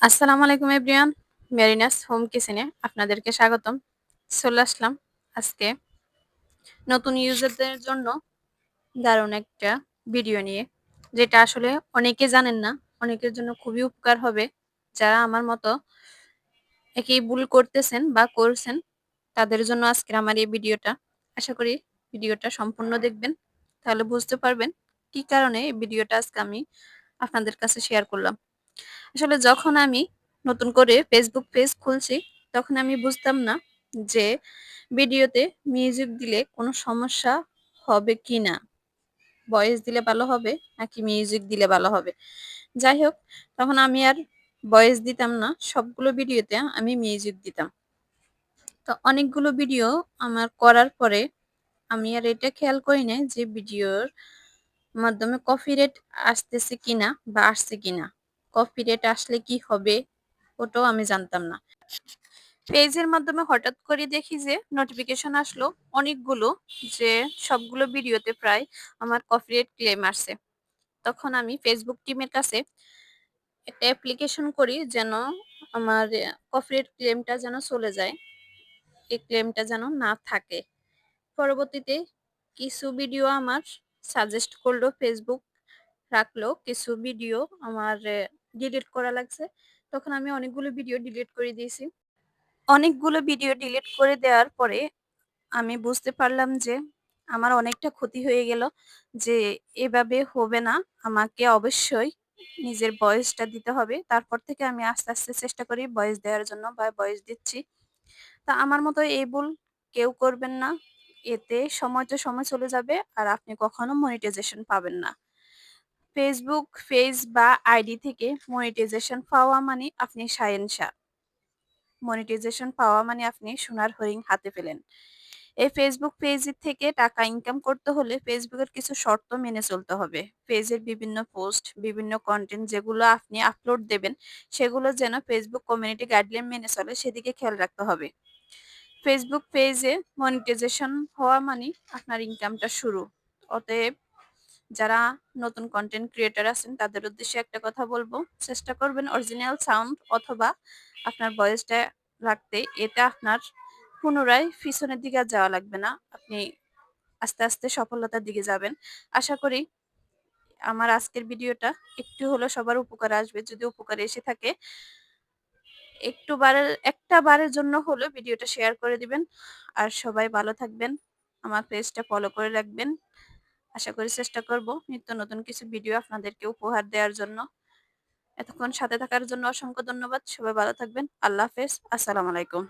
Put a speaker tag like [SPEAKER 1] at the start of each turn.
[SPEAKER 1] আসসালামু আলাইকুম, everyone. মেরিনাস home কিচেনে আপনাদেরকে স্বাগতম। চলে আসলাম আজকে নতুন ইউজারদের জন্য দারুণ একটা ভিডিও নিয়ে, যেটা আসলে অনেকে জানেন না, অনেকের জন্য খুবই উপকার হবে। যারা আমার মতো একই ভুল করতেছেন বা করছেন, তাদের জন্য আজকের আমার এই ভিডিওটা। আশা করি ভিডিওটা সম্পূর্ণ দেখবেন, তাহলে বুঝতে পারবেন কি কারণে এই ভিডিওটা আজকে আমি আপনাদের কাছে শেয়ার করলাম। আসলে যখন আমি নতুন করে ফেসবুক পেজ খুলছি, তখন আমি বুঝতাম না যে ভিডিওতে মিউজিক দিলে কোনো সমস্যা হবে কি না ভয়েস দিলে ভালো হবে নাকি মিউজিক দিলে ভালো হবে? যাই হোক, তখন আমি আর ভয়েস দিতাম না, সবগুলো ভিডিওতে আমি মিউজিক দিতাম। তো অনেকগুলো ভিডিও আমার করার পরে আমি আর এটা খেয়াল করি না যে ভিডিওর মাধ্যমে কপি রেট আসতেছে কিনা বা আসছে কিনা। কপি রেট আসলে কি হবে, ওটাও আমি জানতাম না। পেজের মাধ্যমে হঠাৎ করে দেখি যে নোটিফিকেশন আসলো অনেকগুলো যে, সবগুলো ভিডিওতে প্রায় আমার কপিরাইট ক্লেম আসছে। তখন আমি ফেসবুক টিমের কাছে একটা অ্যাপ্লিকেশন করি যেন আমার কপিরাইট ক্লেমটা যেন চলে যায়, এই ক্লেমটা যেন না থাকে। পরবর্তীতে কিছু ভিডিও আমার সাজেস্ট করল ফেসবুক রাখল। কিছু ভিডিও আমার ডিলিট করা লাগছে। তখন আমি অনেকগুলো ভিডিও ডিলিট করে দিয়েছি। অনেকগুলো ভিডিও ডিলিট করে দেওয়ার পরে আমি বুঝতে পারলাম যে আমার অনেকটা ক্ষতি হয়ে গেল, যে এভাবে হবে না। আমাকে অবশ্যই নিজের বয়সটা দিতে হবে। তারপর থেকে আমি আস্তে আস্তে চেষ্টা করি বয়স দেওয়ার জন্য বা বয়স দিচ্ছি। তা আমার মতো এই ভুল কেউ করবেন না। এতে সময় তো সময় চলে যাবে আর আপনি কখনো মনিটাইজেশন পাবেন না। ফেসবুক পেজ বা আইডি থেকে মনিটাইজেশন পাওয়া মানে আপনি সায়েনশা মনিটাইজেশন পাওয়া মানে আপনি সোনার হরিণ হাতে পেলেন। এই ফেসবুক পেজ থেকে টাকা ইনকাম করতে হলে ফেসবুকের কিছু শর্ত মেনে চলতে হবে। পেজের বিভিন্ন পোস্ট বিভিন্ন কন্টেন্ট যেগুলো আপনি আপলোড দেবেন, সেগুলো যেন ফেসবুক কমিউনিটি গাইডলাইন মেনে চলে, সেদিকে খেয়াল রাখতে হবে। ফেসবুক পেজে মনিটাইজেশন হওয়া মানে আপনার ইনকামটা শুরু। অতএব যারা নতুন কন্টেন্ট ক্রিয়েটার আছেন, তাদের উদ্দেশ্যে একটা কথা বলব। চেষ্টা করবেন অরিজিনাল সাউন্ড অথবা আপনার ভয়েসটা রাখতে। এটা আপনার পুনরায় পিছনের দিকে যাওয়া লাগবে না। আপনি আস্তে আস্তে সফলতার দিকে যাবেন। আশা করি আমার আজকের ভিডিওটা একটু হলো সবার উপকার আসবে। যদি উপকার এসে থাকে, একটু বারের, একটা বারের জন্য হলো ভিডিওটা শেয়ার করে দিবেন। আর সবাই ভালো থাকবেন। আমার পেজটা ফলো করে রাখবেন। আশা করি চেষ্টা করব নিত্য নতুন কিছু ভিডিও আপনাদেরকে উপহার দেওয়ার জন্য। এতক্ষণ সাথে থাকার জন্য অসংখ্য ধন্যবাদ। সবাই ভালো থাকবেন। আল্লাহ হাফেজ। আসসালামু আলাইকুম।